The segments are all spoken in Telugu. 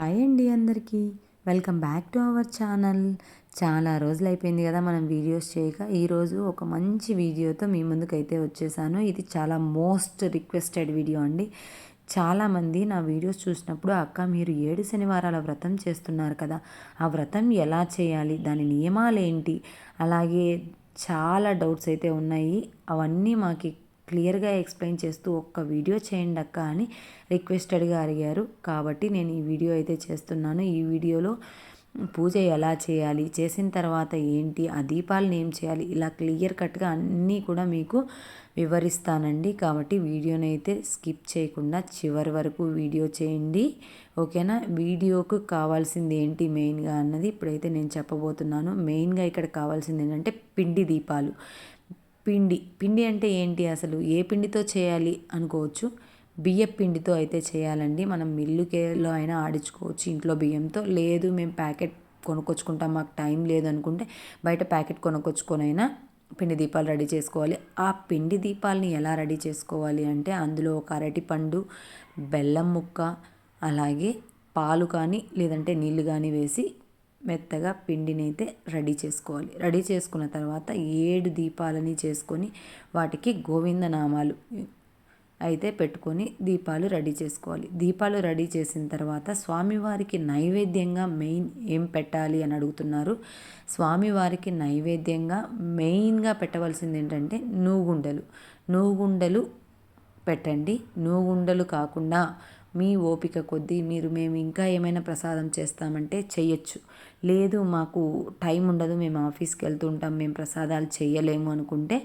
హాయ్ అండి అందరికీ. Welcome back to our channel. చాలా రోజులు అయిపోయింది కదా మనం వీడియోస్ చేయక. ఈరోజు ఒక మంచి వీడియోతో మీ ముందుకైతే వచ్చేసాను. ఇది చాలా మోస్ట్ రిక్వెస్టెడ్ వీడియో అండి. చాలామంది నా వీడియోస్ చూసినప్పుడు అక్క మీరు ఏడు శనివారాల వ్రతం చేస్తున్నారు కదా. ఆ వ్రతం ఎలా చేయాలి? దాని నియమాలు ఏంటి అలాగే చాలా డౌట్స్ అయితే ఉన్నాయి. అవన్నీ మాకు క్లియర్గా ఎక్స్ప్లెయిన్ చేస్తూ ఒక్క వీడియో చేయండి అక్క అని రిక్వెస్టెడ్గా అడిగారు. కాబట్టి నేను ఈ వీడియో అయితే చేస్తున్నాను. ఈ వీడియోలో పూజ ఎలా చేయాలి చేసిన తర్వాత ఏంటి ఆ దీపాలను ఏం చేయాలి ఇలా క్లియర్ కట్గా అన్నీ కూడా మీకు వివరిస్తానండి. కాబట్టి వీడియోని అయితే స్కిప్ చేయకుండా చివరి వరకు వీడియో చేయండి. ఓకేనా? వీడియోకు కావాల్సింది ఏంటి మెయిన్గా అన్నది ఇప్పుడైతే నేను చెప్పబోతున్నాను. మెయిన్గా ఇక్కడ కావాల్సింది ఏంటంటే పిండి దీపాలు. పిండి. పిండి అంటే ఏంటి అసలు? ఏ పిండితో చేయాలి అనుకోవచ్చు. బియ్యం పిండితో అయితే చేయాలండి. మనం మిల్లుకేలో అయినా ఆడించుకోవచ్చు ఇంట్లో బియ్యంతో. లేదు మేము ప్యాకెట్ కొనుక్కొచ్చుకుంటాం మాకు టైం లేదు అనుకుంటే బయట ప్యాకెట్ కొనుక్కొచ్చుకొనైనా పిండి దీపాలు రెడీ చేసుకోవాలి. ఆ పిండి దీపాలని ఎలా రెడీ చేసుకోవాలి అంటే అందులో ఒక అరటిపండు బెల్లం ముక్క అలాగే పాలు కానీ లేదంటే నీళ్ళు కానీ వేసి మెత్తగా పిండిని అయితే రెడీ చేసుకోవాలి. రెడీ చేసుకున్న తర్వాత ఏడు దీపాలని చేసుకొని వాటికి గోవిందనామాలు అయితే పెట్టుకొని దీపాలు రెడీ చేసుకోవాలి. దీపాలు రెడీ చేసిన తర్వాత స్వామివారికి నైవేద్యంగా మెయిన్ ఏం పెట్టాలి అని అడుగుతున్నారు. స్వామివారికి నైవేద్యంగా మెయిన్గా పెట్టవలసింది ఏంటంటే నూగుండలు నూగుండలు పెట్టండి. నూగుండలు కాకుండా మీ ఓపిక కొద్దీ మీరు మేము ఇంకా ఏమైనా ప్రసాదం చేస్తామంటే చెయ్యొచ్చు. లేదు మాకు టైం ఉండదు మేము ఆఫీస్కి వెళ్తుంటాం మేము ప్రసాదాలు చేయలేము అనుకుంటే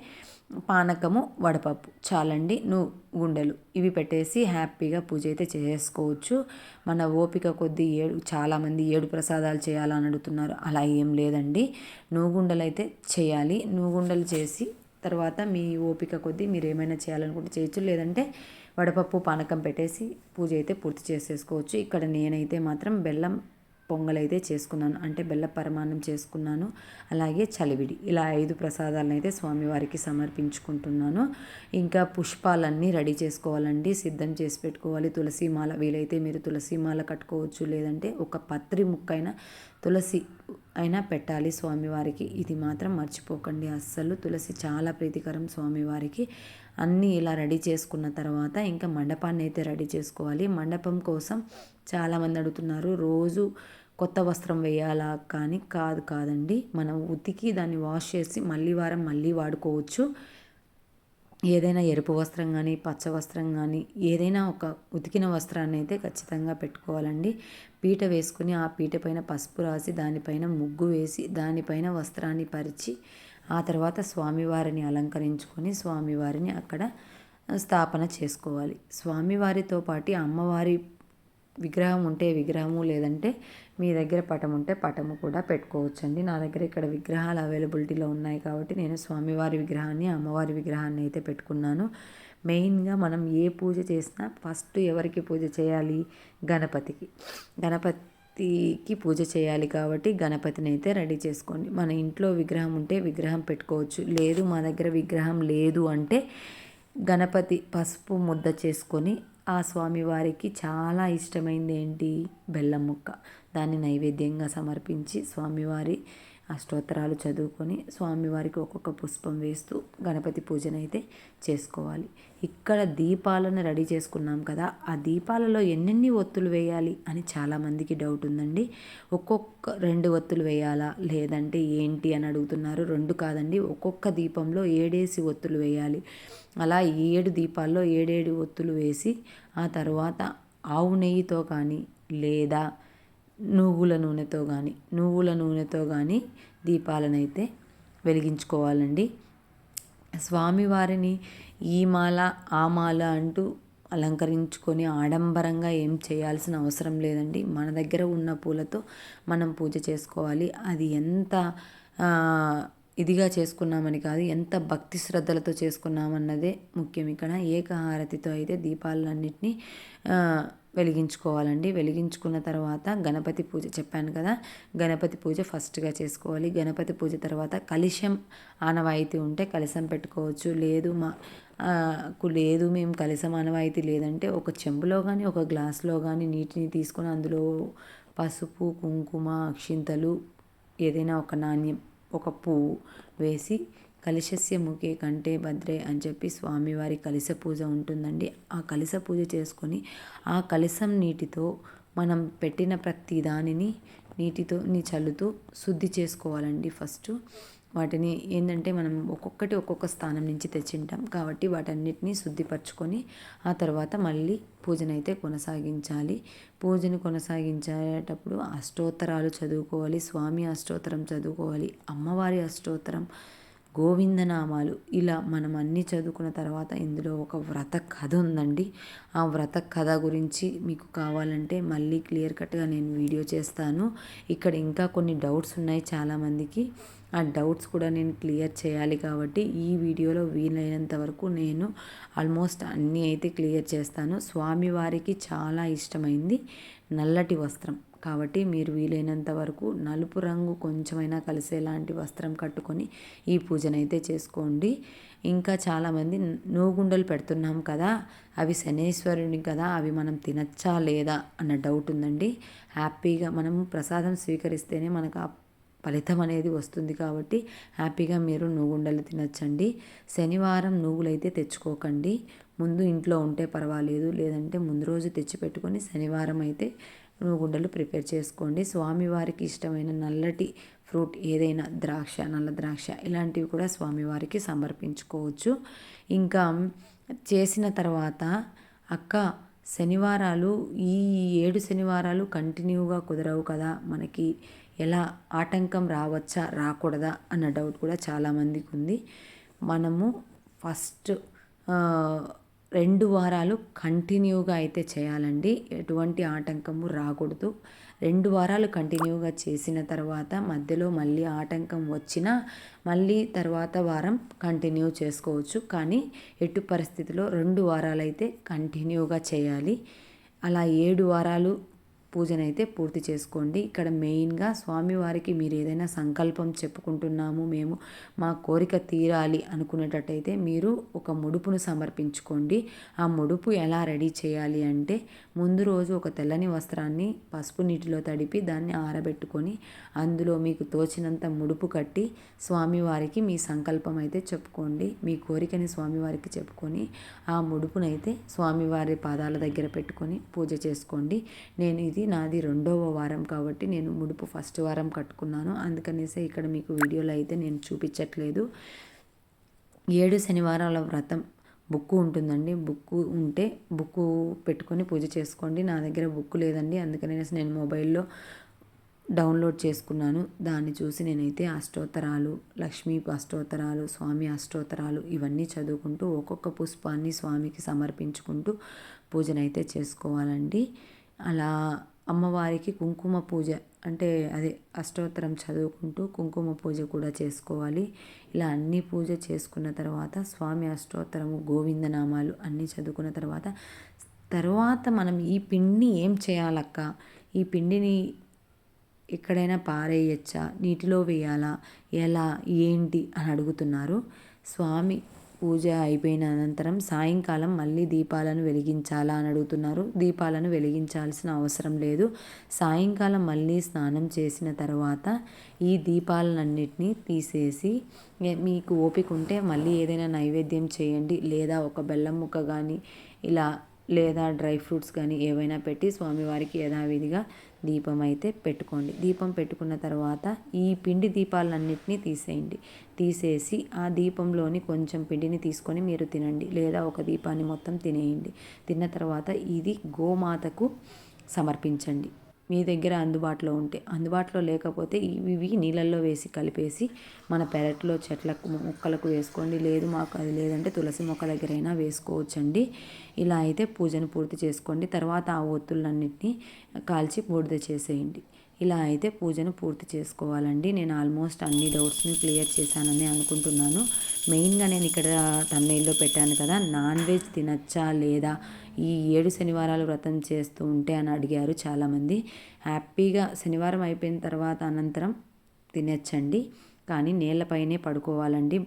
పానకము వడపప్పు చాలండి. నువ్వు గుండెలు ఇవి పెట్టేసి హ్యాపీగా పూజ అయితే చేసుకోవచ్చు. మన ఓపిక కొద్దీ ఏడు చాలామంది ఏడు ప్రసాదాలు చేయాలని అడుగుతున్నారు. అలా ఏం లేదండి. నువ్వుగుండలు అయితే చేయాలి. నువ్వుగుండలు చేసి తర్వాత మీ ఓపిక కొద్దీ మీరు ఏమైనా చేయాలనుకుంటే చేయొచ్చు. లేదంటే వడపప్పు పానకం పెట్టేసి పూజ అయితే పూర్తి చేసేసుకోవచ్చు. ఇక్కడ నేనైతే మాత్రం బెల్లం పొంగలైతే చేసుకున్నాను. అంటే బెల్ల పరమాన్నం చేసుకున్నాను. అలాగే చలివిడి. ఇలా ఐదు ప్రసాదాలను అయితే స్వామివారికి సమర్పించుకుంటున్నాను. ఇంకా పుష్పాలన్నీ రెడీ చేసుకోవాలండి. సిద్ధం చేసి పెట్టుకోవాలి. తులసి మాల వీలైతే మీరు తులసి మాల కట్టుకోవచ్చు. లేదంటే ఒక పత్రి ముక్కైనా తులసి అయినా పెట్టాలి స్వామివారికి. ఇది మాత్రం మర్చిపోకండి అస్సలు. తులసి చాలా ప్రీతికరం స్వామివారికి. అన్నీ ఇలా రెడీ చేసుకున్న తర్వాత ఇంకా మండపాన్ని అయితే రెడీ చేసుకోవాలి. మండపం కోసం చాలామంది అడుగుతున్నారు రోజు కొత్త వస్త్రం వేయాలా? కానీ కాదు కాదండి. మనం ఉతికి దాన్ని వాష్ చేసి మళ్ళీ వారం మళ్ళీ వాడుకోవచ్చు. ఏదైనా ఎరుపు వస్త్రం కానీ పచ్చ వస్త్రం కానీ ఏదైనా ఒక ఉతికిన వస్త్రాన్ని అయితే ఖచ్చితంగా పెట్టుకోవాలండి. పీట వేసుకుని ఆ పీట పైన పసుపు రాసి దానిపైన ముగ్గు వేసి దానిపైన వస్త్రాన్ని పరిచి ఆ తర్వాత స్వామివారిని అలంకరించుకొని స్వామివారిని అక్కడ స్థాపన చేసుకోవాలి. స్వామివారితో పాటు అమ్మవారి విగ్రహం ఉంటే విగ్రహము లేదంటే మీ దగ్గర పటం ఉంటే పటము కూడా పెట్టుకోవచ్చండి. నా దగ్గర ఇక్కడ విగ్రహాలు అవైలబిలిటీలో ఉన్నాయి కాబట్టి నేను స్వామివారి విగ్రహాన్ని అమ్మవారి విగ్రహాన్ని అయితే పెట్టుకున్నాను. మెయిన్గా మనం ఏ పూజ చేసినా ఫస్ట్ ఎవరికి పూజ చేయాలి? గణపతికి. గణపతికి పూజ చేయాలి కాబట్టి గణపతిని అయితే రెడీ చేసుకోండి. మన ఇంట్లో విగ్రహం ఉంటే విగ్రహం పెట్టుకోవచ్చు. లేదు మా దగ్గర విగ్రహం లేదు అంటే గణపతి పసుపు ముద్ద చేసుకొని ఆ స్వామివారికి చాలా ఇష్టమైంది ఏంటి? బెల్లం ముక్క. దాన్ని నైవేద్యంగా సమర్పించి స్వామివారి అష్టోత్తరాలు చదువుకొని స్వామివారికి ఒక్కొక్క పుష్పం వేస్తూ గణపతి పూజనైతే చేసుకోవాలి. ఇక్కడ దీపాలను రెడీ చేసుకున్నాం కదా ఆ దీపాలలో ఎన్నెన్ని ఒత్తులు వేయాలి అని చాలామందికి డౌట్ ఉందండి. ఒక్కొక్క రెండు ఒత్తులు వేయాలా లేదంటే ఏంటి అని అడుగుతున్నారు. రెండు కాదండి ఒక్కొక్క దీపంలో ఏడేసి ఒత్తులు వేయాలి. అలా ఏడు దీపాల్లో ఏడేడు ఒత్తులు వేసి ఆ తర్వాత ఆవు నెయ్యితో కానీ లేదా నువ్వుల నూనెతో కానీ నువ్వుల నూనెతో కానీ దీపాలనైతే వెలిగించుకోవాలండి. స్వామివారిని ఈ మాల ఆ మాల అంటూ అలంకరించుకొని ఆడంబరంగా ఏం చేయాల్సిన అవసరం లేదండి. మన దగ్గర ఉన్న పూలతో మనం పూజ చేసుకోవాలి. అది ఎంత ఇదిగా చేసుకున్నామని కాదు ఎంత భక్తి శ్రద్ధలతో చేసుకున్నామన్నదే ముఖ్యం. ఇక్కడ ఏకహారతితో అయితే దీపాలన్నింటినీ వెలిగించుకోవాలండి. వెలిగించుకున్న తర్వాత గణపతి పూజ చెప్పాను కదా గణపతి పూజ ఫస్ట్గా చేసుకోవాలి. గణపతి పూజ తర్వాత కలిశం ఆనవాయితీ ఉంటే కలశం పెట్టుకోవచ్చు. లేదు మా లేదు మేము కలశం ఆనవాయితీ లేదంటే ఒక చెంబులో కానీ ఒక గ్లాస్లో కానీ నీటిని తీసుకొని అందులో పసుపు కుంకుమ అక్షింతలు ఏదైనా ఒక నాణ్యం ఒక పువ్వు వేసి కలిశస్య ముఖే కంటే భద్రే అని చెప్పి స్వామివారి కలిస పూజ ఉంటుందండి. ఆ కలిస పూజ చేసుకొని ఆ కలిసం నీటితో మనం పెట్టిన ప్రతి దానిని నీటితో నీ చల్లుతూ శుద్ధి చేసుకోవాలండి ఫస్ట్. వాటిని ఏంటంటే మనం ఒక్కొక్కటి ఒక్కొక్క స్థానం నుంచి తెచ్చింటాం కాబట్టి వాటన్నిటిని శుద్ధిపరచుకొని ఆ తర్వాత మళ్ళీ పూజనైతే కొనసాగించాలి. పూజను కొనసాగించేటప్పుడు అష్టోత్తరాలు చదువుకోవాలి స్వామి అష్టోత్తరం చదువుకోవాలి అమ్మవారి అష్టోత్తరం గోవిందనామాలు. ఇలా మనం అన్నీ చదువుకున్న తర్వాత ఇందులో ఒక వ్రత కథ ఉందండి. ఆ వ్రత కథ గురించి మీకు కావాలంటే మళ్ళీ క్లియర్ కట్గా నేను వీడియో చేస్తాను. ఇక్కడ ఇంకా కొన్ని డౌట్స్ ఉన్నాయి చాలామందికి. ఆ డౌట్స్ కూడా నేను క్లియర్ చేయాలి కాబట్టి ఈ వీడియోలో వీలైనంత వరకు నేను ఆల్మోస్ట్ అన్నీ అయితే క్లియర్ చేస్తాను. స్వామివారికి చాలా ఇష్టమైంది నల్లటి వస్త్రం. కాబట్టి మీరు వీలైనంత వరకు నలుపు రంగు కొంచెమైనా కలిసేలాంటి వస్త్రం కట్టుకొని ఈ పూజనైతే చేసుకోండి. ఇంకా చాలామంది నూగుండలు పెడుతున్నాం కదా అవి శనేశ్వరుని కదా అవి మనం తినచ్చా లేదా అన్న డౌట్ ఉందండి. హ్యాపీగా మనం ప్రసాదం స్వీకరిస్తేనే మనకు ఆ ఫలితం అనేది వస్తుంది కాబట్టి హ్యాపీగా మీరు నూగుండలు తినచ్చండి. శనివారం నువ్వులైతే తెచ్చుకోకండి. ముందు ఇంట్లో ఉంటే పర్వాలేదు లేదంటే ముందు రోజు తెచ్చిపెట్టుకొని శనివారం అయితే నువ్వుగుండలు ప్రిపేర్ చేసుకోండి. స్వామివారికి ఇష్టమైన నల్లటి ఫ్రూట్ ఏదైనా ద్రాక్ష నల్ల ద్రాక్ష ఇలాంటివి కూడా స్వామివారికి సమర్పించుకోవచ్చు. ఇంకా చేసిన తర్వాత అక్క శనివారాలు ఈ ఏడు శనివారాలు కంటిన్యూగా కుదరవు కదా? మనకి ఎలా ఆటంకం రావచ్చా రాకూడదా అన్న డౌట్ కూడా చాలామందికి ఉంది. మనము ఫస్ట్ రెండు వారాలు కంటిన్యూగా అయితే చేయాలండి. ఎటువంటి ఆటంకము రాకూడదు. రెండు వారాలు కంటిన్యూగా చేసిన తర్వాత మధ్యలో మళ్ళీ ఆటంకం వచ్చినా మళ్ళీ తర్వాత వారం కంటిన్యూ చేసుకోవచ్చు. కానీ ఎటు పరిస్థితిలో రెండు వారాలు అయితే కంటిన్యూగా చేయాలి. అలా ఏడు వారాలు పూజనైతే పూర్తి చేసుకోండి. ఇక్కడ మెయిన్గా స్వామివారికి మీరు ఏదైనా సంకల్పం చెప్పుకుంటున్నాము మేము మా కోరిక తీరాలి అనుకునేటట్టయితే మీరు ఒక ముడుపును సమర్పించుకోండి. ఆ ముడుపు ఎలా రెడీ చేయాలి అంటే ముందు రోజు ఒక తెల్లని వస్త్రాన్ని పసుపు నీటిలో తడిపి దాన్ని ఆరబెట్టుకొని అందులో మీకు తోచినంత ముడుపు కట్టి స్వామివారికి మీ సంకల్పం అయితే చెప్పుకోండి. మీ కోరికని స్వామివారికి చెప్పుకొని ఆ ముడుపునైతే స్వామివారి పాదాల దగ్గర పెట్టుకొని పూజ చేసుకోండి. నేను ఇది ఇది నాది రెండవ వారం కాబట్టి నేను ముడుపు ఫస్ట్ వారం కట్టుకున్నాను. అందుకనేసి ఇక్కడ మీకు వీడియోలో అయితే నేను చూపించట్లేదు. ఏడు శనివారాల వ్రతం బుక్ ఉంటుందండి. బుక్ ఉంటే బుక్ పెట్టుకొని పూజ చేసుకోండి. నా దగ్గర బుక్ లేదండి. అందుకనేసి నేను మొబైల్లో డౌన్లోడ్ చేసుకున్నాను. దాన్ని చూసి నేనైతే అష్టోత్తరాలు లక్ష్మీ అష్టోత్తరాలు స్వామి అష్టోత్తరాలు ఇవన్నీ చదువుకుంటూ ఒక్కొక్క పుష్పాన్ని స్వామికి సమర్పించుకుంటూ పూజనైతే చేసుకోవాలండి. అలా అమ్మవారికి కుంకుమ పూజ అంటే అదే అష్టోత్తరం చదువుకుంటూ కుంకుమ పూజ కూడా చేసుకోవాలి. ఇలా అన్ని పూజ చేసుకున్న తర్వాత స్వామి అష్టోత్తరము గోవిందనామాలు అన్నీ చదువుకున్న తర్వాత తర్వాత మనం ఈ పిండిని ఏం చేయాలక్క? ఈ పిండిని ఎక్కడైనా పారేయచ్చా? నీటిలో వేయాలా? ఎలా? ఏంటి? అని అడుగుతున్నారు. స్వామి పూజ అయిపోయిన అనంతరం సాయంకాలం మళ్ళీ దీపాలను వెలిగించాలా అని అడుగుతున్నారు. దీపాలను వెలిగించాల్సిన అవసరం లేదు. సాయంకాలం మళ్ళీ స్నానం చేసిన తర్వాత ఈ దీపాలన్నింటినీ తీసేసి మీకు ఓపిక ఉంటే మళ్ళీ ఏదైనా నైవేద్యం చేయండి. లేదా ఒక బెల్లం ముక్క కానీ ఇలా లేదా డ్రై ఫ్రూట్స్ కానీ ఏవైనా పెట్టి స్వామివారికి యథావిధిగా దీపం అయితే పెట్టుకోండి. దీపం పెట్టుకున్న తర్వాత ఈ పిండి దీపాలన్నింటినీ తీసేయండి. తీసేసి ఆ దీపంలోని కొంచెం పిండిని తీసుకొని మీరు తినండి. లేదా ఒక దీపాన్ని మొత్తం తినేయండి. తిన్న తర్వాత ఇది గోమాతకు సమర్పించండి. మీ దగ్గర అందుబాటులో ఉంటే అందుబాటులో లేకపోతే ఇవి నీళ్ళల్లో వేసి కలిపేసి మన పెరట్లో చెట్లకు మొక్కలకు వేసుకోండి. లేదు మాకు అది లేదంటే తులసి మొక్క దగ్గరైనా వేసుకోవచ్చండి. ఇలా అయితే పూజను పూర్తి చేసుకోండి. తర్వాత ఆ ఒత్తులన్నింటినీ కాల్చి బూడిద చేసేయండి. ఇలా అయితే పూజను పూర్తి చేసుకోవాలండి. నేను ఆల్మోస్ట్ అన్ని డౌట్స్ని క్లియర్ చేశానని అనుకుంటున్నాను. మెయిన్గా నేను ఇక్కడ తమిళలో పెట్టాను కదా నాన్ వెజ్ తినచ్చా లేదా? ఈ ఏడు శనివారాలు వ్రతం చేస్తూ ఉంటే అని అడిగారు చాలామంది. హ్యాపీగా శనివారం అయిపోయిన తర్వాత అనంతరం తినచ్చండి. కానీ నేలపైనే పడుకోవాలండి.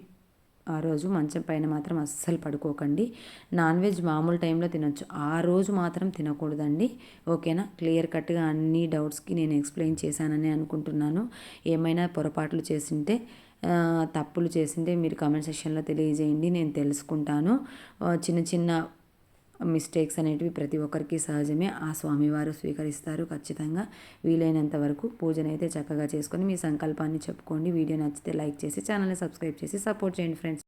ఆ రోజు మంచం పైన మాత్రం అస్సలు పడుకోకండి. నాన్ వెజ్ మామూలు టైంలో తినొచ్చు. ఆ రోజు మాత్రం తినకూడదండి. ఓకేనా? క్లియర్ కట్గా అన్ని డౌట్స్కి నేను ఎక్స్ప్లెయిన్ చేశానని అనుకుంటున్నాను. ఏమైనా పొరపాట్లు చేసింటే తప్పులు చేసింటే మీరు కామెంట్ సెక్షన్లో తెలియజేయండి. నేను తెలుసుకుంటాను. చిన్న చిన్న మిస్టేక్స్ అనేటివి ప్రతి ఒక్కరికి సహజమే. ఆ స్వామివారు స్వీకరిస్తారు ఖచ్చితంగా. వీలైనంత వరకు పూజనైతే చక్కగా చేసుకొని మీ సంకల్పాన్ని చెప్పుకోండి. వీడియో నచ్చితే లైక్ చేసి ఛానల్ని సబ్స్క్రైబ్ చేసి సపోర్ట్ చేయండి ఫ్రెండ్స్.